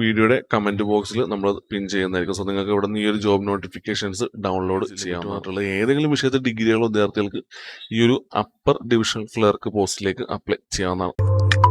വീഡിയോയുടെ കമന്റ് ബോക്സിൽ നമ്മൾ പിൻ ചെയ്യുന്നതായിരിക്കും. സോ നിങ്ങൾക്ക് ഇവിടെ നിന്ന് ഈ ഒരു ജോബ് നോട്ടിഫിക്കേഷൻസ് ഡൗൺലോഡ് ചെയ്യാവുന്നതായിട്ടുള്ള ഏതെങ്കിലും വിഷയത്തിൽ ഡിഗ്രിയുള്ള വിദ്യാർത്ഥികൾക്ക് ഈ ഒരു അപ്പർ ഡിവിഷൻ ക്ലർക്ക് പോസ്റ്റിലേക്ക് അപ്ലൈ ചെയ്യാവുന്നതാണ്.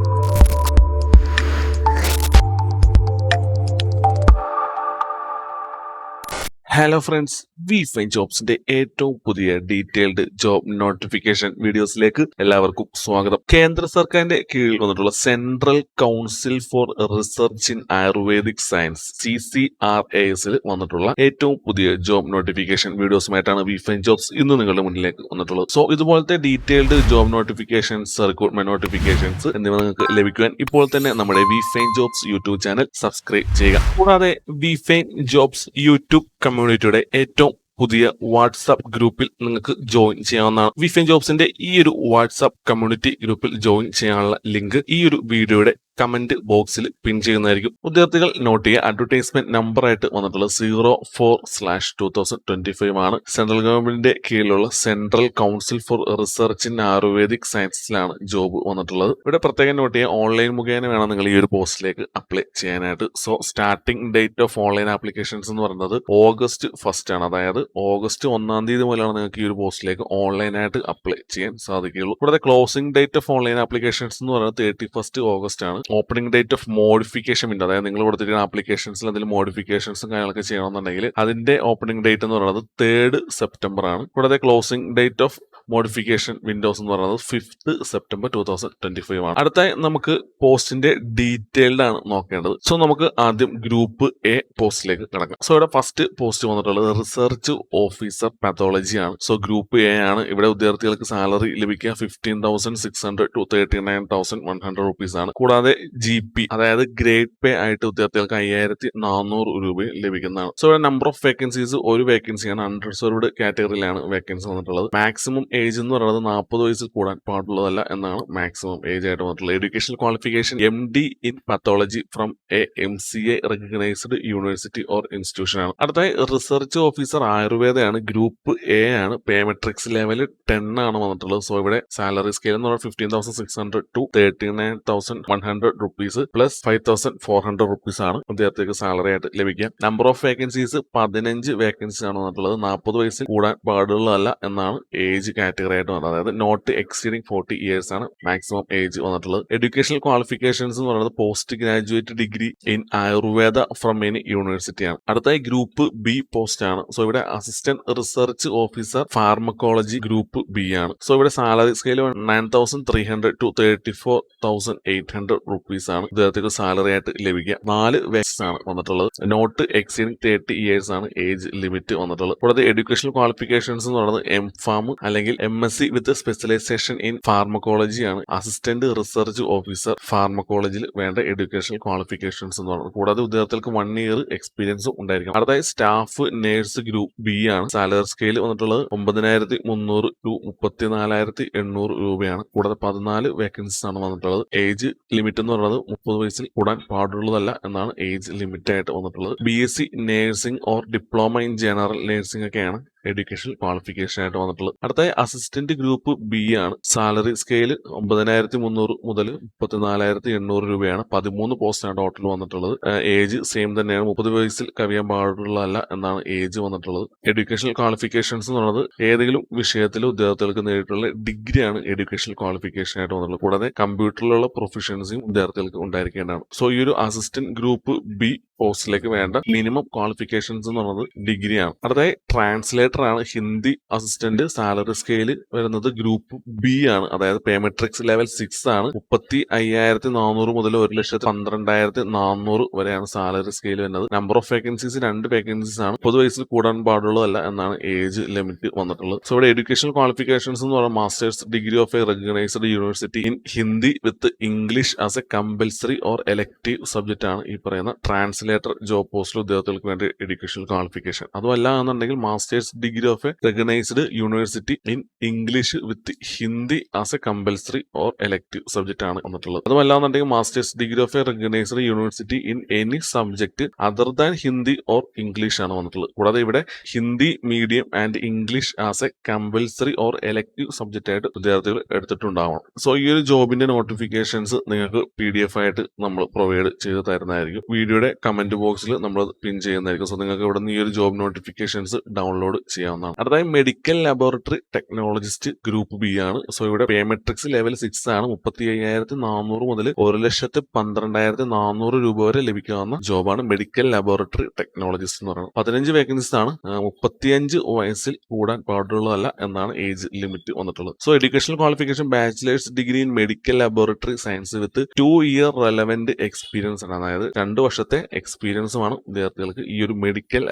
ഹലോ ഫ്രണ്ട്സ് വി ഫൈൻ ജോബ്സിന്റെ ഏറ്റവും പുതിയ ഡീറ്റെയിൽഡ് ജോബ് നോട്ടിഫിക്കേഷൻ വീഡിയോസിലേക്ക് എല്ലാവർക്കും സ്വാഗതം. കേന്ദ്ര സർക്കാരിന്റെ കീഴിൽ വന്നിട്ടുള്ള central council for research in Ayurvedic science C C R A എസിൽ വന്നിട്ടുള്ള ഏറ്റവും പുതിയ ജോബ് നോട്ടിഫിക്കേഷൻ വീഡിയോസുമായിട്ടാണ് വി ഫൈൻ ജോബ്സ് ഇന്ന് നിങ്ങളുടെ മുന്നിലേക്ക് വന്നിട്ടുള്ളത്. സോ ഇതുപോലത്തെ detailed job notifications recruitment notifications എന്നിവ നിങ്ങൾക്ക് ലഭിക്കുവാൻ ഇപ്പോൾ തന്നെ നമ്മുടെ we fine jobs YouTube channel subscribe ചെയ്യുക. കൂടാതെ വി ഫൈൻ ജോബ്സ് യൂട്യൂബ് കമ്മ്യൂണിറ്റിയുടെ ഏറ്റവും പുതിയ വാട്സാപ്പ് ഗ്രൂപ്പിൽ നിങ്ങൾക്ക് ജോയിൻ ചെയ്യാവുന്നതാണ്. വിഫിൻ ജോബ്സിന്റെ ഈ ഒരു വാട്സാപ്പ് കമ്മ്യൂണിറ്റി ഗ്രൂപ്പിൽ ജോയിൻ ചെയ്യാനുള്ള ലിങ്ക് ഈ ഒരു വീഡിയോയുടെ കമന്റ് ബോക്സിൽ പിൻ ചെയ്യുന്നതായിരിക്കും. വിദ്യാർത്ഥികൾ നോട്ട് ചെയ്യുക. അഡ്വർടൈസ്മെന്റ് നമ്പർ ആയിട്ട് വന്നിട്ടുള്ളത് zero four slash two thousand twenty five ആണ് സെൻട്രൽ ഗവൺമെന്റിന്റെ കീഴിലുള്ള central council for research in Ayurvedic സയൻസിലാണ് job വന്നിട്ടുള്ളത്. ഇവിടെ പ്രത്യേകം നോട്ട് ചെയ്യുക. ഓൺലൈൻ മുഖേന വേണം നിങ്ങൾ ഈ ഒരു പോസ്റ്റിലേക്ക് അപ്ലൈ ചെയ്യാനായിട്ട്. So starting date of online applications എന്ന് പറയുന്നത് ഓഗസ്റ്റ് ഫസ്റ്റ് ആണ്. അതായത് ഓഗസ്റ്റ് ഒന്നാം തീയതി മുതലാണ് നിങ്ങൾക്ക് ഈ ഒരു പോസ്റ്റിലേക്ക് ഓൺലൈനായിട്ട് അപ്ലൈ ചെയ്യാൻ സാധിക്കുകയുള്ളൂ. ഇവിടെ closing date of online applications എന്ന് പറയുന്നത് തേർട്ടി ഫസ്റ്റ് ഓഗസ്റ്റ് ആണ്. ഓപ്പണിംഗ് ഡേറ്റ് ഓഫ് മോഡിഫിക്കേഷൻ ഉണ്ട് അതായത് നിങ്ങൾ കൊടുത്തിരിക്കുന്ന ആപ്ലിക്കേഷൻസിൽ എന്തെങ്കിലും മോഡിഫിക്കേഷൻസും കാര്യങ്ങളൊക്കെ ചെയ്യണമെന്നുണ്ടെങ്കിൽ അതിന്റെ ഓപ്പണിംഗ് ഡേറ്റ് എന്ന് പറയുന്നത് തേർഡ് സെപ്റ്റംബർ ആണ്. കൂടാതെ closing date of modification windows എന്ന് പറയുന്നത് fifth September two thousand twenty five ആണ്. അടുത്തായി നമുക്ക് പോസ്റ്റിന്റെ ഡീറ്റെയിൽഡ് ആണ് നോക്കേണ്ടത്. സോ നമുക്ക് ആദ്യം ഗ്രൂപ്പ് എ പോസ്റ്റിലേക്ക് കിടക്കാം. സോ ഇവിടെ ഫസ്റ്റ് പോസ്റ്റ് വന്നിട്ടുള്ളത് റിസർച്ച് ഓഫീസർ പാത്തോളജി ആണ്. സോ ഗ്രൂപ്പ് എ ആണ്. ഇവിടെ വിദ്യാർത്ഥികൾക്ക് സാലറി ലഭിക്കുക fifteen thousand six hundred to thirty nine thousand one hundred rupees ആണ്. കൂടാതെ ജി പി അതായത് ഗ്രേഡ് പേ ആയിട്ട് വിദ്യാർത്ഥികൾക്ക് അയ്യായിരത്തി നാനൂറ് രൂപയും ലഭിക്കുന്നതാണ്. സോ ഇവിടെ നമ്പർ ഓഫ് വേക്കൻസീസ് ഒരു വേക്കൻസിയാണ് അൺറിസർവ്ഡ് കാറ്റഗറിയിലാണ് വേക്കൻസി വന്നിട്ടുള്ളത്. മാക്സിമം ഏജ് എന്ന് പറയുന്നത് നാൽപ്പത് വയസ്സിൽ കൂടാൻ പാടുള്ളതല്ല എന്നാണ് മാക്സിമം ഏജ് ആയിട്ട് വന്നിട്ടുള്ളത് educational qualification M D in pathology from A M C A recognised university or institution ആണ്. അടുത്തായി റിസർച്ച് ഓഫീസർ ആയുർവേദയാണ് ഗ്രൂപ്പ് എ ആണ് പേമെട്രിക്സ് ലെവൽ ടെൻ ആണ് വന്നിട്ടുള്ളത്. സോ ഇവിടെ സാലറി സ്കെയിൽ എന്ന് പറയുന്നത് fifteen thousand six hundred to thirty nine thousand one hundred rupees plus five thousand four hundred rupees ആണ് വിദ്യാർത്ഥികൾക്ക് സാലറി ആയിട്ട് ലഭിക്കുക. നമ്പർ ഓഫ് വേക്കൻസീസ് പതിനഞ്ച് വേക്കൻസി ആണ് വന്നിട്ടുള്ളത്. നാൽപ്പത് വയസ്സിൽ കൂടാൻ പാടുള്ളതല്ല എന്നാണ് ഏജ് കാറ്റഗറി ആയിട്ട് വന്നത്. അതായത് നോട്ട് എക്സീഡിങ് ഫോർട്ടി ഇയേഴ്സ് ആണ് മാക്സിമം ഏജ് വന്നിട്ടുള്ളത്. എഡ്യൂക്കേഷണൽ ക്വാളിഫിക്കേഷൻസ് എന്ന് പറയുന്നത് post graduate degree in Ayurveda from any university ആണ് അടുത്തായി ഗ്രൂപ്പ് ബി പോസ്റ്റ് ആണ്. സോ ഇവിടെ assistant research officer pharmacology group B ആണ്. സോ ഇവിടെ salary scale nine thousand three hundred to thirty four thousand eight hundred rupees ആണ് ഇദ്ദേഹത്തിന് salary ആയിട്ട് ലഭിക്കുക. നാല് വേക്സ് ആണ് വന്നിട്ടുള്ളത്. നോട്ട് എക്സീഡിങ് തേർട്ടി ഇയേഴ്സ് ആണ് ഏജ് ലിമിറ്റ് വന്നിട്ടുള്ളത്. കൂടാതെ എഡ്യൂക്കേഷണൽ ക്വാളിഫിക്കേഷൻസ് എന്ന് പറയുന്നത് എം ഫാം അല്ലെങ്കിൽ M S C with specialisation in ഫാർമക്കോളജിയാണ് assistant research officer ഫാർമക്കോളജിയിൽ വേണ്ട എഡ്യൂക്കേഷണൽ ക്വാളിഫിക്കേഷൻസ് എന്ന് പറയുന്നത് കൂടാതെ വിദ്യാർത്ഥികൾക്ക് വൺ ഇയർ എക്സ്പീരിയൻസ് ഉണ്ടായിരിക്കണം. അടുത്തായി സ്റ്റാഫ് നേഴ്സ് ഗ്രൂപ്പ് ബി ആണ്. സാലറി സ്കെയിൽ വന്നിട്ടുള്ളത് ഒമ്പതിനായിരത്തി മുന്നൂറ് ടു മുപ്പത്തിനാലായിരത്തി എണ്ണൂറ് രൂപയാണ്. കൂടാതെ പതിനാല് വേക്കൻസീസ് ആണ് വന്നിട്ടുള്ളത്. ഏജ് ലിമിറ്റ് എന്ന് പറയുന്നത് മുപ്പത് വയസ്സിൽ കൂടാൻ പാടുള്ളതല്ല എന്നാണ് ഏജ് ലിമിറ്റ് ആയിട്ട് വന്നിട്ടുള്ളത്. B S C nursing or diploma in general nursing ഒക്കെയാണ്. എഡ്യൂക്കേഷൻ ക്വാളിഫിക്കേഷൻ ആയിട്ട് വന്നിട്ടുള്ളത്. അടുത്ത അസിസ്റ്റന്റ് ഗ്രൂപ്പ് ബി ആണ്. സാലറി സ്കെയിൽ ഒമ്പതിനായിരത്തി മുന്നൂറ് മുതൽ മുപ്പത്തിനാലായിരത്തി എണ്ണൂറ് രൂപയാണ്. പതിമൂന്ന് പോസ്റ്റാണ് ടോട്ടൽ വന്നിട്ടുള്ളത്. ഏജ് സെയിം തന്നെയാണ്. മുപ്പത് വയസ്സിൽ കവിയാൻ പാടുള്ളതല്ല എന്നാണ് ഏജ് വന്നിട്ടുള്ളത്. എഡ്യൂക്കേഷണൽ ക്വാളിഫിക്കേഷൻസ് എന്ന് പറയുന്നത് ഏതെങ്കിലും വിഷയത്തിൽ വിദ്യാർത്ഥികൾക്ക് നേരിട്ടുള്ള ഡിഗ്രിയാണ് എഡ്യൂക്കേഷൻ ക്വാളിഫിക്കേഷൻ ആയിട്ട് വന്നിട്ടുള്ളത്. കൂടാതെ കമ്പ്യൂട്ടറിലുള്ള പ്രൊഫഷൻസിയും വിദ്യാർത്ഥികൾക്ക് ഉണ്ടായിരിക്കേണ്ടതാണ്. സോ ഈ ഒരു അസിസ്റ്റന്റ് ഗ്രൂപ്പ് ബി പോസ്റ്റിലേക്ക് വേണ്ട മിനിമം ക്വാളിഫിക്കേഷൻസ് എന്ന് പറയുന്നത് ഡിഗ്രിയാണ് അടുത്തായി ട്രാൻസ്ലേറ്റർ ആണ്. ഹിന്ദി അസിസ്റ്റന്റ് സാലറി സ്കെയിൽ വരുന്നത് ഗ്രൂപ്പ് ബി ആണ്. അതായത് പേമെട്രിക്സ് ലെവൽ സിക്സ് ആണ്. മുപ്പത്തി അയ്യായിരത്തി നാനൂറ് മുതൽ ഒരു ലക്ഷത്തി പന്ത്രണ്ടായിരത്തി നാനൂറ് വരെയാണ് സാലറി സ്കെയിൽ വരുന്നത്. നമ്പർ ഓഫ് വേക്കൻസീസ് രണ്ട് വേക്കൻസീസ് ആണ്. പൊതു വയസ്സിൽ കൂടാൻ പാടുള്ളതല്ല എന്നാണ് ഏജ് ലിമിറ്റ് വന്നിട്ടുള്ളത്. സോ ഇവിടെ എഡ്യൂക്കേഷൻ ക്വാളിഫിക്കേഷൻസ് എന്ന് പറയുന്നത് master's degree of a recognised university in Hindi with English as a compulsory or elective subject ആണ് ഈ പറയുന്ന ട്രാൻസ്ലേറ്റ് ട്രാൻസ്ലേറ്റർ ജോബ് പോസ്റ്റിൽ ഉദ്യോഗാർത്ഥികൾക്ക് വേണ്ടി എഡ്യൂക്കേഷണൽ ക്വാളിഫിക്കേഷൻ അതുമല്ല എന്നുണ്ടെങ്കിൽ master's degree of a recognised university in English with Hindi as a compulsory or elective subject ആണ് വന്നിട്ടുള്ളത്. അതുമല്ല എന്നുണ്ടെങ്കിൽ master's degree of a recognised university in any subject other than Hindi or English ആണ് വന്നിട്ടുള്ളത്. കൂടാതെ ഇവിടെ Hindi medium and English as a compulsory or elective subject ആയിട്ട് വിദ്യാർത്ഥികൾ എടുത്തിട്ടുണ്ടാവണം. സോ ഈ ഒരു ജോബിന്റെ നോട്ടിഫിക്കേഷൻസ് നിങ്ങൾക്ക് പി ആയിട്ട് നമ്മൾ പ്രൊവൈഡ് ചെയ്ത് തരുന്നതായിരിക്കും. വീഡിയോയുടെ കമന്റ് ബോക്സിൽ നമ്മൾ പിൻ ചെയ്യുന്നതായിരിക്കും. സോ നിങ്ങൾക്ക് ഇവിടെ നിന്ന് ഈ ഒരു ജോബ് നോട്ടിഫിക്കേഷൻസ് ഡൗൺലോഡ് ചെയ്യാവുന്നതാണ്. അടുത്തായി medical laboratory technologist group B ആണ്. സോ ഇവിടെ പേമെട്രിക്സ് ലെവൽ സിക്സ് ആണ്. മുപ്പത്തി അയ്യായിരത്തി നാനൂറ് മുതൽ ഒരു ലക്ഷത്തി പന്ത്രണ്ടായിരത്തി നാനൂറ് രൂപ വരെ ലഭിക്കാവുന്ന ജോബാണ് മെഡിക്കൽ ലബോറട്ടറി ടെക്നോളജിസ്റ്റ് എന്ന് പറയുന്നത്. പതിനഞ്ച് വേക്കൻസീസ് ആണ്. മുപ്പത്തിയഞ്ച് വയസ്സിൽ കൂടാൻ പാടുള്ളതല്ല എന്നാണ് ഏജ് ലിമിറ്റ് വന്നിട്ടുള്ളത്. So educational qualification bachelor's degree in medical laboratory science with two year relevant experience ആണ്. അതായത് രണ്ട് വർഷത്തെ എക്സ്പീരിയൻസുമാണ് വിദ്യാർത്ഥികൾക്ക് ഈ ഒരു മെഡിക്കൽ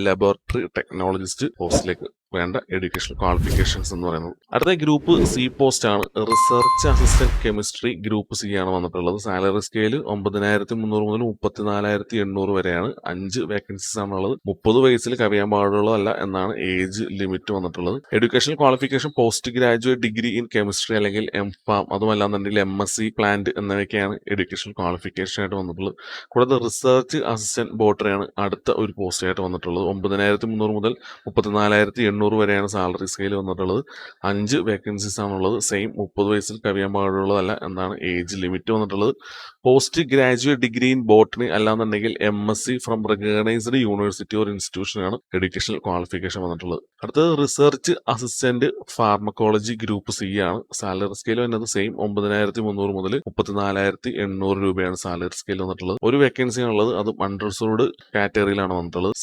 ലബോറട്ടറി ടെക്നോളജിസ്റ്റ് പോസ്റ്റിലേക്ക് വേണ്ട എഡ്യൂക്കേഷൻ ക്വാളിഫിക്കേഷൻസ് എന്ന് പറയുന്നത്. അടുത്ത ഗ്രൂപ്പ് സി പോസ്റ്റ് ആണ്. Research assistant chemistry group C ആണ് വന്നിട്ടുള്ളത്. സാലറി സ്കെയിൽ ഒമ്പതിനായിരത്തി മുന്നൂറ് മുതൽ മുപ്പത്തിനാലായിരത്തി എണ്ണൂറ് വരെയാണ്. അഞ്ച് വേക്കൻസീസ് ആണുള്ളത്. മുപ്പത് വയസ്സിൽ കവിയാൻ പാടുള്ളതല്ല എന്നാണ് ഏജ് ലിമിറ്റ് വന്നിട്ടുള്ളത്. Education qualification post graduate degree in chemistry അല്ലെങ്കിൽ എം ഫാം അതുമല്ലാന്നുണ്ടെങ്കിൽ എം എസ് സി പ്ലാന്റ് എന്നിവയൊക്കെയാണ് എഡ്യൂക്കേഷൻ ക്വാളിഫിക്കേഷൻ ആയിട്ട് വന്നിട്ടുള്ളത്. കൂടാതെ റിസർച്ച് അസിസ്റ്റന്റ് ബോട്ടറിയാണ് അടുത്ത ഒരു പോസ്റ്റ് ആയിട്ട് വന്നിട്ടുള്ളത്. ഒമ്പതിനായിരത്തി മുന്നൂറ് മുതൽ മുപ്പത്തിനാലായിരത്തി എണ്ണൂറ് വരെയാണ് സാലറി സ്കെയിൽ വന്നിട്ടുള്ളത്. അഞ്ച് വേക്കൻസീസ് ആണുള്ളത്. സെയിം മുപ്പത് വയസ്സിൽ കവിയാൻ പാടുള്ളതല്ല. എന്നാണ് ഏജ് ലിമിറ്റ് വന്നിട്ടുള്ളത്. Post graduate degree in botany അല്ലാന്നുണ്ടെങ്കിൽ M S C from recognised university or ഇൻസ്റ്റിറ്റ്യൂഷനാണ് educational qualification വന്നിട്ടുള്ളത്. അടുത്തത് research assistant pharmacology group C ആണ്. സാലറി സ്കെയിൽ വരുന്നത് സെയിം ഒമ്പതിനായിരത്തി മുന്നൂറ് മുതൽ മുപ്പത്തിനാലായിരത്തി എണ്ണൂറ് രൂപയാണ് സാലറി സ്കെയിൽ വന്നിട്ടുള്ളത്. ഒരു വേക്കൻസി ആണുള്ളത്. അത് അൺറിസർവ്ഡ് കാറ്റഗറിയിലാണ് വന്നിട്ടുള്ളത്.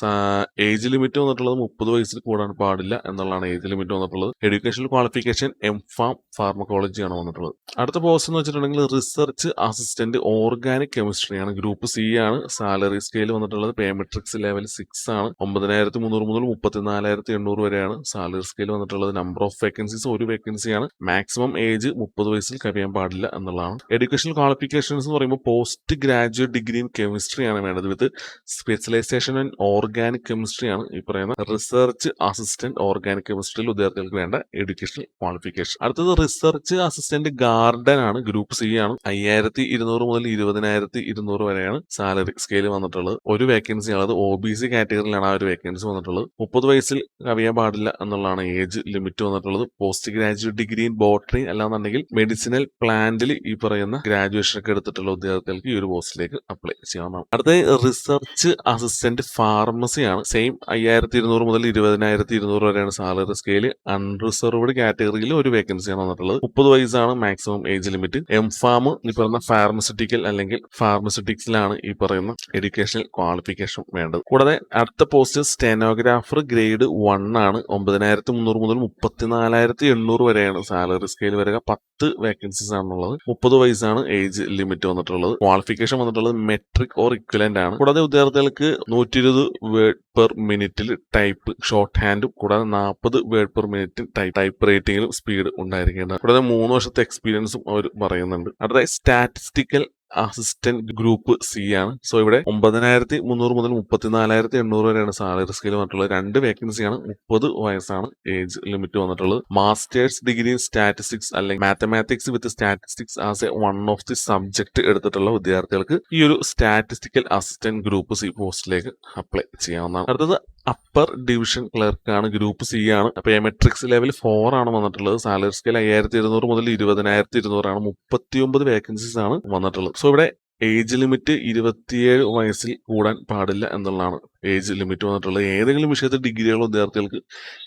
ഏജ് ലിമിറ്റ് വന്നിട്ടുള്ളത് മുപ്പത് വയസ്സിൽ കൂടാൻ പാടില്ല. എന്നുള്ളതാണ് ഏജ് ലിമിറ്റ് വന്നിട്ടുള്ളത്. Educational qualification M pharm pharmacology ആണ് വന്നിട്ടുള്ളത്. അടുത്ത പോസ്റ്റ് എന്ന് വെച്ചിട്ടുണ്ടെങ്കിൽ റിസർച്ച് അസിസ്റ്റന്റ് ഓർഗാനിക് കെമിസ്ട്രി ആണ്. ഗ്രൂപ്പ് സി ആണ്. സാലറി സ്കെയിൽ വന്നിട്ടുള്ളത് പേമെട്രിക്സ് ലെവൽ സിക്സ് ആണ്. ഒമ്പതിനായിരത്തി മുന്നൂറ് മുതൽ മുപ്പത്തിനാലായിരത്തി എണ്ണൂറ് വരെയാണ് സാലറി സ്കെയിൽ വന്നിട്ടുള്ളത്. നമ്പർ ഓഫ് വേക്കൻസീസ് ഒരു വേക്കൻസിയാണ് മാക്സിമം ഏജ് മുപ്പത് വയസ്സിൽ കവിയാൻ പാടില്ല എന്നുള്ളതാണ്. എഡ്യൂക്കേഷണൽ ക്വാളിഫിക്കേഷൻസ് എന്ന് പറയുമ്പോൾ post graduate degree in chemistry ആണ് വേണ്ടത്. With specialisation in organic chemistry ആണ് ഈ പറയുന്ന റിസർച്ച് അസിസ്റ്റന്റ് ഓർഗാനിക് കെമിസ്ട്രിയിൽ വിദ്യാർത്ഥികൾക്ക് വേണ്ട എഡ്യൂക്കേഷണൽ ക്വാളിഫിക്കേഷൻ അടുത്തത് റിസർച്ച് അസിസ്റ്റന്റ് ഗാർഡൻ ആണ്. ഗ്രൂപ്പ് സി ആണ്. അയ്യായിരത്തി ഇരുന്നൂറ് മുതൽ ഇരുപതിനായിരത്തി ഇരുന്നൂറ് വരെയാണ് സാലറി സ്കെയിൽ വന്നിട്ടുള്ളത്. ഒരു വേക്കൻസി അത് ഒ ബി സി കാറ്റഗറിയിലാണ് ആ ഒരു വേക്കൻസി വന്നിട്ടുള്ളത്. മുപ്പത് വയസ്സിൽ കവിയാൻ പാടില്ല എന്നുള്ളതാണ് ഏജ് ലിമിറ്റ് വന്നിട്ടുള്ളത്. Post graduate degree in botany അല്ലാന്നുണ്ടെങ്കിൽ മെഡിസിനൽ പ്ലാന്റിൽ ഈ പറയുന്ന ഗ്രാജുവേഷൻ ഒക്കെ എടുത്തിട്ടുള്ള വിദ്യാർത്ഥികൾക്ക് ഈ ഒരു പോസ്റ്റിലേക്ക് അപ്ലൈ ചെയ്യാവുന്നതാണ്. അടുത്ത റിസർച്ച് അസിസ്റ്റന്റ് ഫാർമസി ആണ്. സെയിം അയ്യായിരത്തി ഇരുന്നൂറ് മുതൽ ഇരുപതിനായിരത്തി ഇരുന്നൂറ് വരെയാണ് സാലറി സ്കെയിൽ. അൺറിസർവ്ഡ് കാറ്റഗറിയിൽ ഒരു വേക്കൻസിയാണ് വന്നിട്ടുള്ളത്. മുപ്പത് വയസ്സാണ് maximum age limit. M pharm ഈ പറയുന്ന ഫാർമസ്യൂട്ടിക്കൽ അല്ലെങ്കിൽ ഫാർമസ്യൂട്ടിക്സിലാണ് ഈ പറയുന്ന എഡ്യൂക്കേഷണൽ ക്വാളിഫിക്കേഷൻ വേണ്ടത്. കൂടാതെ അടുത്ത പോസ്റ്റ് സ്റ്റെനോഗ്രാഫർ ഗ്രേഡ് വൺ ആണ്. ഒമ്പതിനായിരത്തി മുന്നൂറ് മുതൽ മുപ്പത്തിനാലായിരത്തി എണ്ണൂറ് വരെയാണ് സാലറി സ്കെയിൽ വരിക. പത്ത് വേക്കൻസീസ് ആണുള്ളത്. മുപ്പത് വയസ്സാണ് ഏജ് ലിമിറ്റ് വന്നിട്ടുള്ളത്. ക്വാളിഫിക്കേഷൻ വന്നിട്ടുള്ളത് മെട്രിക് ഓർ ഇക്വലന്റ് ആണ്. കൂടാതെ വിദ്യാർത്ഥികൾക്ക് നൂറ്റി ഇരുപത് വേർഡ് പെർ മിനിറ്റിൽ ടൈപ്പ് ഷോർട്ട് ഹാൻഡും കൂടാതെ നാൽപ്പത് word per minute type type റേറ്റിംഗിലും speed ഉണ്ടായിരിക്കേണ്ടത് കൂടാതെ മൂന്ന് വർഷത്തെ എക്സ്പീരിയൻസും അവർ പറയുന്നുണ്ട്. അടുത്ത സ്റ്റാറ്റിസ്റ്റിക്കൽ അസിസ്റ്റന്റ് ഗ്രൂപ്പ് സി ആണ്. സോ ഇവിടെ ഒമ്പതിനായിരത്തി മുന്നൂറ് മുതൽ മുപ്പത്തിനാലായിരത്തി എണ്ണൂറ് വരെയാണ് സാലറി സ്കെയിൽ വന്നിട്ടുള്ളത്. രണ്ട് വേക്കൻസിയാണ് മുപ്പത് വയസ്സാണ് ഏജ് ലിമിറ്റ് വന്നിട്ടുള്ളത്. മാസ്റ്റേഴ്സ് ഡിഗ്രി ഇൻ സ്റ്റാറ്റിസ്റ്റിക്സ് അല്ലെങ്കിൽ mathematics with statistics as a one of the subject എടുത്തിട്ടുള്ള വിദ്യാർത്ഥികൾക്ക് ഈ ഒരു സ്റ്റാറ്റിസ്റ്റിക്കൽ അസിസ്റ്റന്റ് ഗ്രൂപ്പ് സി പോസ്റ്റിലേക്ക് അപ്ലൈ ചെയ്യാവുന്നതാണ്. അടുത്തത് അപ്പർ ഡിവിഷൻ ക്ലർക്കാണ് ഗ്രൂപ്പ് സി ആണ്. അപ്പൊ മെട്രിക്സ് ലെവൽ ഫോർ ആണ് വന്നിട്ടുള്ളത്. സാലറി സ്കെയിൽ അയ്യായിരത്തി ഇരുന്നൂറ് മുതൽ ഇരുപതിനായിരത്തി ഇരുന്നൂറാണ് മുപ്പത്തി ഒമ്പത് വേക്കൻസീസ് ആണ് വന്നിട്ടുള്ളത്. സോ ഇവിടെ ഏജ് ലിമിറ്റ് ഇരുപത്തിയേഴ് വയസ്സിൽ കൂടാൻ പാടില്ല എന്നുള്ളതാണ്. ഏജ് ലിമിറ്റ് വന്നിട്ടുള്ളത് ഏതെങ്കിലും വിഷയത്തിൽ ഡിഗ്രിയുള്ള വിദ്യാർത്ഥികൾക്ക്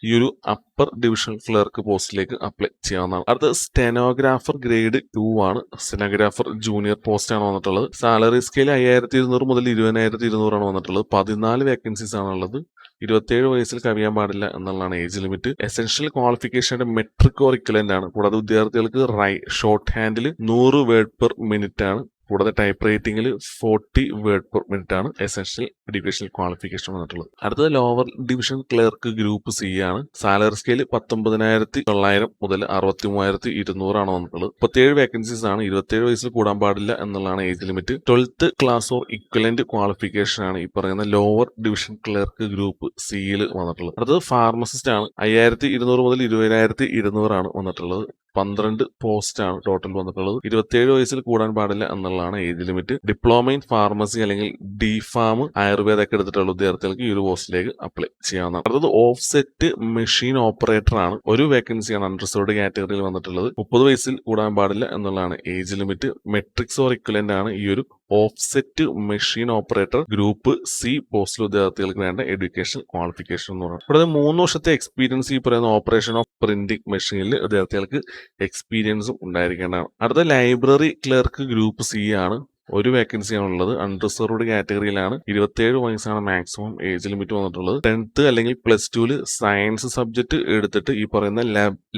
ഈ ഒരു അപ്പർ ഡിവിഷൻ ക്ലർക്ക് പോസ്റ്റിലേക്ക് അപ്ലൈ ചെയ്യാവുന്നതാണ്. അടുത്ത സ്റ്റെനോഗ്രാഫർ ഗ്രേഡ് ടു ആണ്. സ്റ്റെനോഗ്രാഫർ ജൂനിയർ പോസ്റ്റ് ആണ് വന്നിട്ടുള്ളത്. സാലറി സ്കെയിൽ അയ്യായിരത്തി ഇരുന്നൂറ് മുതൽ ഇരുപതിനായിരത്തി ഇരുന്നൂറാണ് വന്നിട്ടുള്ളത്. പതിനാല് വേക്കൻസീസ് ആണുള്ളത് ഇരുപത്തിയേഴ് വയസ്സിൽ കവിയാൻ പാടില്ല എന്നുള്ളതാണ് ഏജ് ലിമിറ്റ്. എസെൻഷ്യൽ ക്വാളിഫിക്കേഷന്റെ മെട്രിക് ഓർ ഇക്വലന്റ് ആണ്. കൂടാതെ വിദ്യാർത്ഥികൾക്ക് റൈ ഷോർട്ട് ഹാൻഡിൽ നൂറ് വേർഡ് പെർ മിനിറ്റ് ആണ്. കൂടാതെ ടൈപ്പ് റേറ്റിംഗിൽ ഫോർട്ടി വേർഡ് പെർ മിനിറ്റ് ആണ് എസെൻഷ്യൽ എഡ്യൂക്കേഷണൽ ക്വാളിഫിക്കേഷൻ വന്നിട്ടുള്ളത്. അടുത്തത് lower division clerk group C ആണ്. സാലറി സ്കെയിൽ പത്തൊമ്പതിനായിരത്തി തൊള്ളായിരം മുതൽ അറുപത്തി മൂവായിരത്തി ഇരുന്നൂറാണ് വന്നിട്ടുള്ളത്. മുപ്പത്തിയേഴ് വേക്കൻസീസ് ആണ്. ഇരുപത്തിയേഴ് വയസ്സിൽ കൂടാൻ പാടില്ല എന്നുള്ളതാണ് age limit twelfth class or equivalent qualification ആണ് ഈ പറയുന്ന ലോവർ ഡിവിഷൻ ക്ലർക്ക് ഗ്രൂപ്പ് സിയിൽ വന്നിട്ടുള്ളത്. അടുത്തത് ഫാർമസിസ്റ്റ് ആണ്. അയ്യായിരത്തി ഇരുന്നൂറ് മുതൽ ഇരുപതിനായിരത്തി ഇരുന്നൂറാണ് വന്നിട്ടുള്ളത്. പന്ത്രണ്ട് പോസ്റ്റ് ആണ് ടോട്ടൽ വന്നിട്ടുള്ളത്. ഇരുപത്തിയേഴ് വയസ്സിൽ കൂടാൻ പാടില്ല എന്നുള്ളതാണ് age limit. Diploma in pharmacy അല്ലെങ്കിൽ ഡി ഫാം ആയുർവേദ ഒക്കെ എടുത്തിട്ടുള്ള വിദ്യാർത്ഥികൾക്ക് ഈ ഒരു പോസ്റ്റിലേക്ക് അപ്ലൈ ചെയ്യാവുന്നതാണ്. അടുത്തത് ഓഫ് സെറ്റ് മെഷീൻ ഓപ്പറേറ്റർ ആണ്. ഒരു വേക്കൻസിയാണ് അൺറിസർവ്ഡ് കാറ്റഗറിയിൽ വന്നിട്ടുള്ളത്. മുപ്പത് വയസ്സിൽ കൂടാൻ പാടില്ല എന്നുള്ളതാണ് age limit. Matric or equivalent ആണ് ഈ ഒരു offset machine operator group C postal ഉദ്യോഗാർത്ഥികൾക്ക് വേണ്ട എഡ്യൂക്കേഷൻ ക്വാളിഫിക്കേഷൻ എന്ന് പറയുന്നത് കൂടാതെ മൂന്ന് വർഷത്തെ എക്സ്പീരിയൻസ് ഈ പറയുന്ന ഓപ്പറേഷൻ ഓഫ് പ്രിന്റിംഗ് മെഷീനിൽ വിദ്യാർത്ഥികൾക്ക് എക്സ്പീരിയൻസും ഉണ്ടായിരിക്കേണ്ടതാണ്. അടുത്ത ലൈബ്രറി ക്ലർക്ക് ഗ്രൂപ്പ് സി ആണ്. ഒരു വേക്കൻസിയാണ് ഉള്ളത്. അൺറിസർവ്ഡ് കാറ്റഗറിയിലാണ് ഇരുപത്തിയേഴ് വയസ്സാണ് മാക്സിമം ഏജ് ലിമിറ്റ് വന്നിട്ടുള്ളത്. ടെൻത്ത് അല്ലെങ്കിൽ പ്ലസ് ടുവിൽ സയൻസ് സബ്ജക്ട് എടുത്തിട്ട് ഈ പറയുന്ന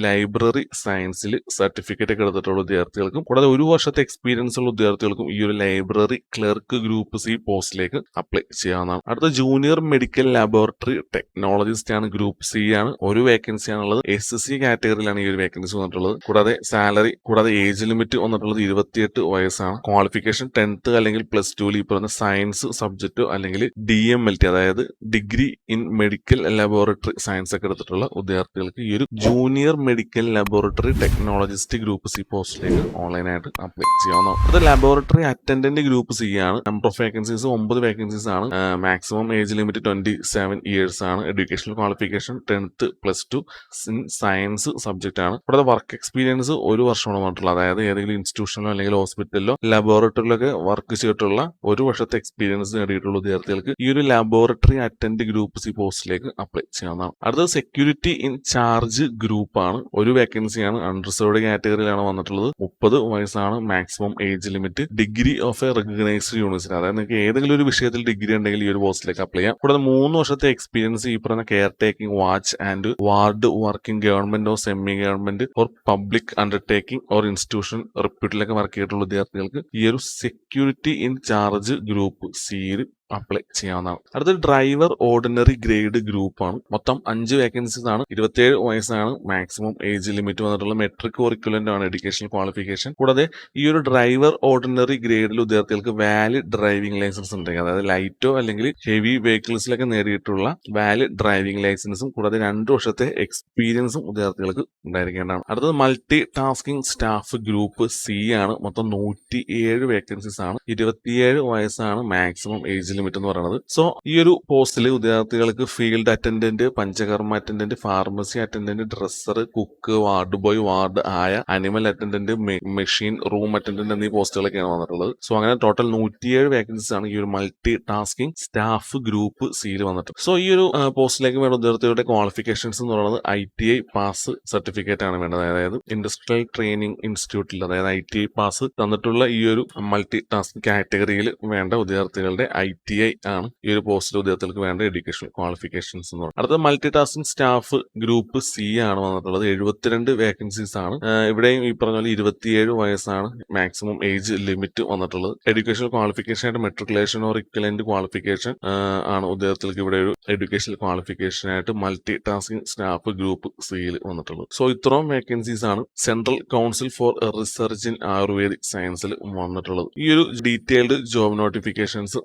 ലൈബ്രറി സയൻസിൽ സർട്ടിഫിക്കറ്റ് ഒക്കെ എടുത്തിട്ടുള്ള വിദ്യാർത്ഥികൾക്കും കൂടാതെ ഒരു വർഷത്തെ എക്സ്പീരിയൻസ് ഉള്ള വിദ്യാർത്ഥികൾക്കും ഈ ഒരു ലൈബ്രറി ക്ലർക്ക് ഗ്രൂപ്പ് സി പോസ്റ്റിലേക്ക് അപ്ലൈ ചെയ്യാവുന്നതാണ്. അടുത്ത ജൂനിയർ മെഡിക്കൽ ലബോറട്ടറി ടെക്നോളജിസ്റ്റ് ആണ് ഗ്രൂപ്പ് സി ആണ്. ഒരു വേക്കൻസി ആണുള്ളത് എസ് സി കാറ്റഗറിയിലാണ് ഈ ഒരു വേക്കൻസി വന്നിട്ടുള്ളത്. കൂടാതെ സാലറി കൂടാതെ ഏജ് ലിമിറ്റ് വന്നിട്ടുള്ളത് ഇരുപത്തിയെട്ട് വയസ്സാണ്. ക്വാളിഫിക്കേഷൻ ടെൻത്ത് അല്ലെങ്കിൽ പ്ലസ് ടുവിൽ ഈ പറയുന്ന സയൻസ് സബ്ജക്റ്റ് അല്ലെങ്കിൽ ഡി എം എൽ ടി അതായത് degree in medical laboratory science ഒക്കെ എടുത്തിട്ടുള്ള വിദ്യാർത്ഥികൾക്ക് ഈ ഒരു junior medical laboratory technologist group C പോസ്റ്റിലേക്ക് ഓൺലൈനായിട്ട് അപ്ലൈ ചെയ്യാവുന്നതാണ് അത് ലബോറട്ടറി അറ്റൻഡന്റ് ഗ്രൂപ്പ് സി ആണ്. നമ്പർ ഓഫ് വേക്കൻസീസ് ഒമ്പത് വേക്കൻസീസ് ആണ്. Maximum age limit twenty seven years ആണ്. Educational qualification tenth plus two science subject ആണ്. ഇവിടെ വർക്ക് എക്സ്പീരിയൻസ് ഒരു വർഷമാണ് പറഞ്ഞിട്ടുള്ളത് അതായത് ഏതെങ്കിലും ഇൻസ്റ്റിറ്റ്യൂഷനിലോ അല്ലെങ്കിൽ ഹോസ്പിറ്റലിലോ ലബോറട്ടറിയിലൊക്കെ വർക്ക് ചെയ്തിട്ടുള്ള ഒരു വർഷത്തെ എക്സ്പീരിയൻസ് നേടിയിട്ടുള്ള വിദ്യാർത്ഥികൾക്ക് ഈ ഒരു ലബോറട്ടറി അറ്റൻഡ് ഗ്രൂപ്പ് സി പോസ്റ്റിലേക്ക് അപ്ലൈ ചെയ്യാവുന്നതാണ്. അടുത്തത് സെക്യൂരിറ്റി ഇൻ ചാർജ് ഗ്രൂപ്പ് ആണ്. ഒരു വേക്കൻസിയാണ് അൺറിസർവ്ഡ് കാറ്റഗറിയിലാണ് വന്നിട്ടുള്ളത്. മുപ്പത് വയസ്സാണ് maximum age limit degree of a recognised university അതായത് നിങ്ങൾക്ക് ഏതെങ്കിലും ഒരു വിഷയത്തിൽ ഡിഗ്രി ഉണ്ടെങ്കിൽ ഈ ഒരു പോസ്റ്റിലേക്ക് അപ്ലൈ ചെയ്യാം. കൂടാതെ മൂന്ന് വർഷത്തെ എക്സ്പീരിയൻസ് ഈ പറയുന്ന care taking watch and ward working government or semi government or public undertaking or institution റിപ്യൂട്ടിലൊക്കെ work ചെയ്തിട്ടുള്ള വിദ്യാർത്ഥികൾക്ക് ഈ ഒരു സെക്യൂരിറ്റി ഇൻ ചാർജ് ഗ്രൂപ്പ് സിയിൽ അപ്ലൈ ചെയ്യാവുന്നതാണ്. അടുത്ത ഡ്രൈവർ ഓർഡിനറി ഗ്രേഡ് ഗ്രൂപ്പ് ആണ്. മൊത്തം അഞ്ച് വേക്കൻസീസ് ആണ്. ഇരുപത്തിയേഴ് വയസ്സാണ് മാക്സിമം ഏജ് ലിമിറ്റ് വന്നിട്ടുള്ള മെട്രിക് ഓറിക്കുലന്റ് ആണ് എഡ്യൂക്കേഷൻ ക്വാളിഫിക്കേഷൻ കൂടാതെ ഈ ഒരു ഡ്രൈവർ ഓർഡിനറി ഗ്രേഡിൽ വിദ്യാർത്ഥികൾക്ക് വാലിഡ് ഡ്രൈവിംഗ് ലൈസൻസ് ഉണ്ടെങ്കിൽ അതായത് ലൈറ്റോ അല്ലെങ്കിൽ ഹെവി വെഹിക്കിൾസിലൊക്കെ നേടിയിട്ടുള്ള വാലിഡ് ഡ്രൈവിംഗ് ലൈസൻസും കൂടാതെ രണ്ട് വർഷത്തെ എക്സ്പീരിയൻസും വിദ്യാർത്ഥികൾക്ക് ഉണ്ടായിരിക്കേണ്ടതാണ്. അടുത്തത് multi tasking staff group C ആണ്. മൊത്തം നൂറ്റി ഏഴ് വേക്കൻസീസ് ആണ്. ഇരുപത്തിയേഴ് വയസ്സാണ് മാക്സിമം ഏജ് ലിമിറ്റ് എന്ന് പറയുന്നത് സോ ഈ ഒരു പോസ്റ്റിൽ വിദ്യാർത്ഥികൾക്ക് field attendant panchakarma attendant pharmacy attendant dresser cook ward boy ward ആയ animal attendant machine room attendant എന്നീ പോസ്റ്റുകളൊക്കെയാണ് വന്നിട്ടുള്ളത്. സോ അങ്ങനെ ടോട്ടൽ നൂറ്റിയേഴ് വേക്കൻസീസ് ആണ് ഈ ഒരു മൾട്ടി ടാസ്കിംഗ് സ്റ്റാഫ് ഗ്രൂപ്പ് സിയിൽ വന്നിട്ട് സോ ഈ ഒരു പോസ്റ്റിലേക്ക് വേണ്ട വിദ്യാർത്ഥികളുടെ ക്വാളിഫിക്കേഷൻസ് എന്ന് പറയുന്നത് I T I pass certificate ആണ് വേണ്ടത്. അതായത് ഇൻഡസ്ട്രിയൽ ട്രെയിനിങ് ഇൻസ്റ്റിറ്റ്യൂട്ടിൽ അതായത് ഐ ടി ഐ പാസ് തന്നിട്ടുള്ള ഈ ഒരു മൾട്ടി ടാസ്ക് കാറ്റഗറിയിൽ വേണ്ട വിദ്യാർത്ഥികളുടെ ഐ ടി ഐ ആണ് ഈ ഒരു പോസ്റ്റിൽ വിദ്യാർത്ഥികൾക്ക് വേണ്ട എഡ്യൂക്കേഷൻ ക്വാളിഫിക്കേഷൻസ് എന്ന് പറയുന്നത്. അടുത്ത multi tasking staff group C ആണ് വന്നിട്ടുള്ളത്. എഴുപത്തിരണ്ട് വേക്കൻസീസ് ആണ്. ഇവിടെയും ഈ പറഞ്ഞ പോലെ ഇരുപത്തിയേഴ് വയസ്സാണ് മാക്സിമം ഏജ് ലിമിറ്റ് വന്നിട്ടുള്ളത്. എഡ്യൂക്കേഷൻ ക്വാളിഫിക്കേഷൻ ആയിട്ട് മെട്രിക്കുലേഷൻ ഓർ ഇക്വലന്റ് ക്വാളിഫിക്കേഷൻ ആണ് വിദ്യാർത്ഥികൾക്ക് ഇവിടെ ഒരു എഡ്യൂക്കേഷൻ ക്വാളിഫിക്കേഷൻ ആയിട്ട് മൾട്ടി ടാസ്കിംഗ് സ്റ്റാഫ് ഗ്രൂപ്പ് സിയിൽ വന്നിട്ടുള്ളത്. സോ ഇത്രയും വേക്കൻസീസ് ആണ് central council for research in Ayurvedic സയൻസിൽ വന്നിട്ടുള്ളത്. ഈ ഒരു ഡീറ്റെയിൽഡ് ജോബ് നോട്ടിഫിക്കേഷൻസ്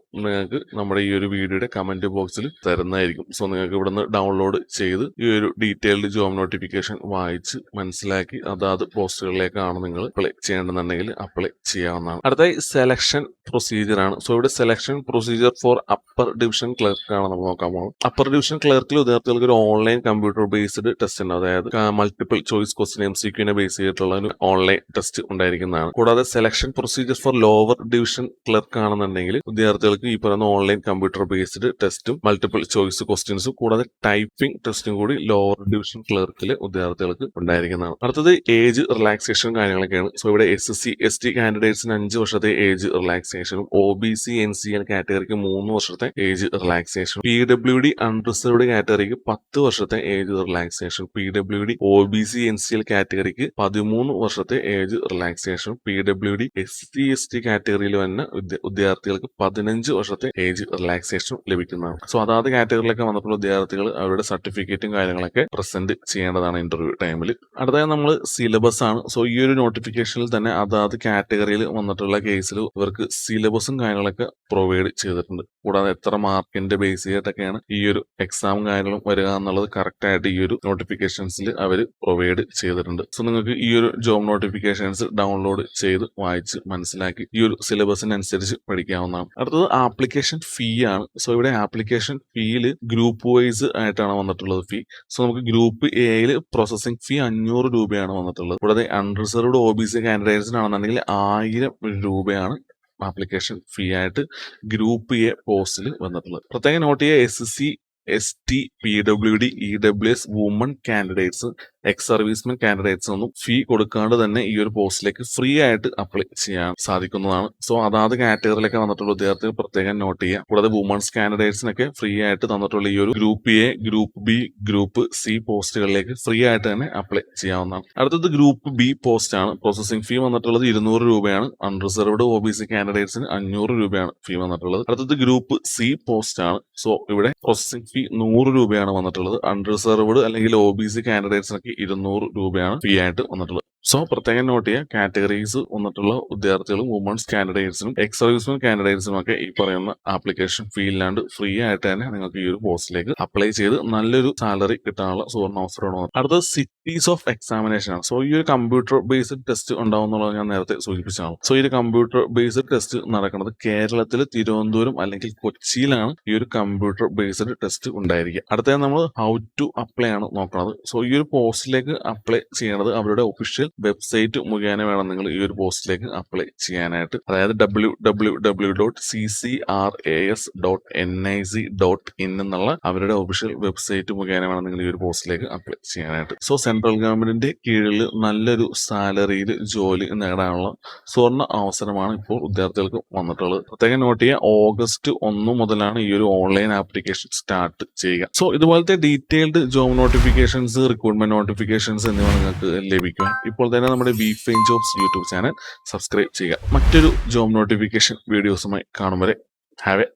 നിങ്ങൾക്ക് നമ്മുടെ ഈ ഒരു വീഡിയോയുടെ കമന്റ് ബോക്സിൽ തരുന്നതായിരിക്കും. സോ നിങ്ങൾക്ക് ഇവിടുന്ന് ഡൗൺലോഡ് ചെയ്ത് ഈ ഒരു ഡീറ്റെയിൽഡ് ജോബ് നോട്ടിഫിക്കേഷൻ വായിച്ച് മനസ്സിലാക്കി അതാത് പോസ്റ്റുകളിലേക്കാണ് നിങ്ങൾ അപ്ലൈ ചെയ്യേണ്ടതെന്നുണ്ടെങ്കിൽ അപ്ലൈ ചെയ്യാവുന്നതാണ്. അടുത്തായി സെലക്ഷൻ പ്രൊസീജിയർ ആണ്. സോ ഇവിടെ selection procedure for upper division clerk ആണ് നമ്മൾ നോക്കാൻ പോകുന്നത് അപ്പർ ഡിവിഷൻ ക്ലർക്കിൽ വിദ്യാർത്ഥികൾക്ക് ഒരു ഓൺലൈൻ കമ്പ്യൂട്ടർ ബേസ്ഡ് ടെസ്റ്റ് ഉണ്ട്. അതായത് multiple choice question M C ക്യൂനെ base ചെയ്തിട്ടുള്ള ഒരു ഓൺലൈൻ ടെസ്റ്റ് ഉണ്ടായിരിക്കുന്നതാണ്. കൂടാതെ selection procedure for lower division clerk ആണെന്നുണ്ടെങ്കിൽ വിദ്യാർത്ഥികൾക്ക് ഈ പറയുന്ന ഓൺലൈൻ കമ്പ്യൂട്ടർ ബേസ്ഡ് ടെസ്റ്റും മൾട്ടിപ്പിൾ ചോയ്സ് ക്വസ്റ്റ്യൻസും കൂടാതെ ടൈപ്പിംഗ് ടെസ്റ്റും കൂടി ലോവർ ഡിവിഷൻ ക്ലർക്കിലെ വിദ്യാർത്ഥികൾക്ക് ഉണ്ടായിരിക്കുന്നതാണ്. അടുത്തത് ഏജ് റിലാക്സേഷൻ കാര്യങ്ങളൊക്കെയാണ്. സോ ഇവിടെ S S C S T കാൻഡിഡേറ്റ്സിന് അഞ്ച് വർഷത്തെ age റിലാക്സേഷനും O B C N C L കാറ്റഗറിക്ക് മൂന്ന് വർഷത്തെ age relaxation P W D unreserved കാറ്റഗറിക്ക് പത്ത് വർഷത്തെ age relaxation P W D O B C N C L കാറ്റഗറിക്ക് പതിമൂന്ന് വർഷത്തെ age relaxation P W D S C S T കാറ്റഗറിയിൽ വന്ന വിദ്യാർത്ഥികൾക്ക് പതിനഞ്ച് വർഷത്തെ ഏജ് റിലാക്സേഷൻ ലഭിക്കുന്നതാണ്. സോ അതാത് കാറ്റഗറിയിലൊക്കെ വന്നപ്പോൾ വിദ്യാർത്ഥികൾ അവരുടെ സർട്ടിഫിക്കറ്റും കാര്യങ്ങളൊക്കെ പ്രസന്റ് ചെയ്യേണ്ടതാണ് ഇന്റർവ്യൂ ടൈമിൽ അടുത്തതായി നമ്മൾ സിലബസ് ആണ്. സോ ഈ ഒരു നോട്ടിഫിക്കേഷനിൽ തന്നെ അതാത് കാറ്റഗറിയിൽ വന്നിട്ടുള്ള കേസിൽ ഇവർക്ക് സിലബസും കാര്യങ്ങളൊക്കെ പ്രൊവൈഡ് ചെയ്തിട്ടുണ്ട്. കൂടാതെ എത്ര മാർക്കിന്റെ ബേസ് ചെയ്തിട്ടൊക്കെയാണ് ഈ ഒരു എക്സാം കാര്യങ്ങളും വരിക എന്നുള്ളത് കറക്റ്റ് ആയിട്ട് ഈ ഒരു നോട്ടിഫിക്കേഷൻസിൽ അവർ പ്രൊവൈഡ് ചെയ്തിട്ടുണ്ട്. സോ നിങ്ങൾക്ക് ഈ ഒരു ജോബ് നോട്ടിഫിക്കേഷൻസ് ഡൗൺലോഡ് ചെയ്ത് വായിച്ച് മനസ്സിലാക്കി ഈ ഒരു സിലബസിനനുസരിച്ച് പഠിക്കാവുന്നതാണ്. അടുത്തത് ആപ്ലിക്കേഷൻ ഫീ ആണ്. സോ ഇവിടെ ആപ്ലിക്കേഷൻ ഫീയിൽ ഗ്രൂപ്പ് വൈസ് ആയിട്ടാണ് വന്നിട്ടുള്ളത് ഫീ സോ നമുക്ക് ഗ്രൂപ്പ് എയിൽ പ്രോസസിംഗ് ഫീ അഞ്ഞൂറ് രൂപയാണ് വന്നിട്ടുള്ളത്. കൂടാതെ അൺറിസർവ്ഡ് ഒ ബി സി കാൻഡിഡേറ്റ്സിനാണെന്നുണ്ടെങ്കിൽ ആയിരം രൂപയാണ് ആപ്ലിക്കേഷൻ ഫീ ആയിട്ട് ഗ്രൂപ്പ് എ പോസ്റ്റിൽ വന്നിട്ടുള്ളത്. പ്രത്യേകം നോട്ട് ചെയ്യുക S C S T P W D E W S woman candidates ex servicemen candidates ഒന്നും ഫീ കൊടുക്കാണ്ട് തന്നെ ഈ ഒരു പോസ്റ്റിലേക്ക് ഫ്രീ ആയിട്ട് അപ്ലൈ ചെയ്യാൻ സാധിക്കുന്നതാണ്. സോ അതാത് കാറ്റഗറിയിലൊക്കെ വന്നിട്ടുള്ള വിദ്യാർത്ഥികൾ പ്രത്യേകം നോട്ട് ചെയ്യുക. കൂടാതെ വുമൺസ് കാൻഡിഡേറ്റ്സിനൊക്കെ ഫ്രീ ആയിട്ട് തന്നിട്ടുള്ള ഈ ഒരു group A group B group C പോസ്റ്റുകളിലേക്ക് free ആയിട്ട് തന്നെ അപ്ലൈ ചെയ്യാവുന്നതാണ്. അടുത്തത് ഗ്രൂപ്പ് ബി പോസ്റ്റ് ആണ് പ്രോസസിംഗ് ഫീ വന്നിട്ടുള്ളത് ഇരുന്നൂറ് രൂപയാണ്. അൺറിസർവ്ഡ് ഒ ബി സി കാൻഡിഡേറ്റ്സിന് അഞ്ഞൂറ് രൂപയാണ് ഫീ വന്നിട്ടുള്ളത്. അടുത്തത് ഗ്രൂപ്പ് സി പോസ്റ്റ് ആണ് സോ ഇവിടെ പ്രോസസിംഗ് ഫീ നൂറ് രൂപയാണ് വന്നിട്ടുള്ളത്. അൺറിസർവ്ഡ് അല്ലെങ്കിൽ ഒ ബി സി കാൻഡിഡേറ്റ്സിനൊക്കെ ഇരുന്നൂറ് രൂപയാണ് ഫീ ആയിട്ട് വന്നിട്ടുള്ളത്. സോ പ്രത്യേകം നോട്ട് ചെയ്യുക. കാറ്റഗറീസ് വന്നിട്ടുള്ള വിദ്യാർത്ഥികളും വുമൺസ് കാൻഡിഡേറ്റ്സിനും എക്സ് സർവീസ്മെൻ കാൻഡിഡേറ്റ്സിനും ഒക്കെ ഈ പറയുന്ന ആപ്ലിക്കേഷൻ ഫീ ഇല്ലാണ്ട് ഫ്രീ ആയിട്ട് തന്നെ നിങ്ങൾക്ക് ഈ ഒരു പോസ്റ്റിലേക്ക് അപ്ലൈ ചെയ്ത് നല്ലൊരു സാലറി കിട്ടാനുള്ള സുവർണ അവസരമാണ് അടുത്തത് സിറ്റീസ് ഓഫ് എക്സാമിനേഷൻ ആണ്. സോ ഈ ഒരു കമ്പ്യൂട്ടർ ബേസ്ഡ് ടെസ്റ്റ് ഉണ്ടാവും എന്നുള്ളത് ഞാൻ നേരത്തെ സൂചിപ്പിച്ചതാണ്. സോ ഈ ഒരു കമ്പ്യൂട്ടർ ബേസ്ഡ് ടെസ്റ്റ് നടക്കുന്നത് കേരളത്തിൽ തിരുവനന്തപുരം അല്ലെങ്കിൽ കൊച്ചിയിലാണ് ഈ ഒരു കമ്പ്യൂട്ടർ ബേസ്ഡ് ടെസ്റ്റ് ഉണ്ടായിരിക്കുക. അടുത്തത് നമ്മൾ ഹൗ ടു അപ്ലൈ ആണ് നോക്കുന്നത് സോ ഈ ഒരു പോസ്റ്റിലേക്ക് അപ്ലൈ ചെയ്യണത് അവരുടെ ഒഫീഷ്യൽ വെബ്സൈറ്റ് മുഖേന വേണം നിങ്ങൾ ഈ ഒരു പോസ്റ്റിലേക്ക് അപ്ലൈ ചെയ്യാനായിട്ട്. അതായത് W W W dot C C R A S dot N I C dot in എന്നുള്ള അവരുടെ ഒഫീഷ്യൽ വെബ്സൈറ്റ് മുഖേന വേണം നിങ്ങൾ ഈ ഒരു പോസ്റ്റിലേക്ക് അപ്ലൈ ചെയ്യാനായിട്ട്. സോ സെൻട്രൽ ഗവൺമെന്റിന്റെ കീഴിൽ നല്ലൊരു സാലറിയിൽ ജോലി നേടാനുള്ള സുവർണ അവസരമാണ് ഇപ്പോൾ വിദ്യാർത്ഥികൾക്ക് വന്നിട്ടുള്ളത്. പ്രത്യേകം നോട്ട് ചെയ്യുക ഓഗസ്റ്റ് ഒന്ന് മുതലാണ് ഈ ഒരു ഓൺലൈൻ ആപ്ലിക്കേഷൻ സ്റ്റാർട്ട് ചെയ്യുക. സോ ഇതുപോലത്തെ detailed job notifications recruitment notifications എന്നിവ നിങ്ങൾക്ക് ലഭിക്കും. ഇപ്പോൾ തന്നെ നമ്മുടെ V fine jobs YouTube channel subscribe ചെയ്യുക. മറ്റൊരു ജോബ് നോട്ടിഫിക്കേഷൻ വീഡിയോസുമായി കാണും വരെ. Have A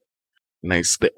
nice day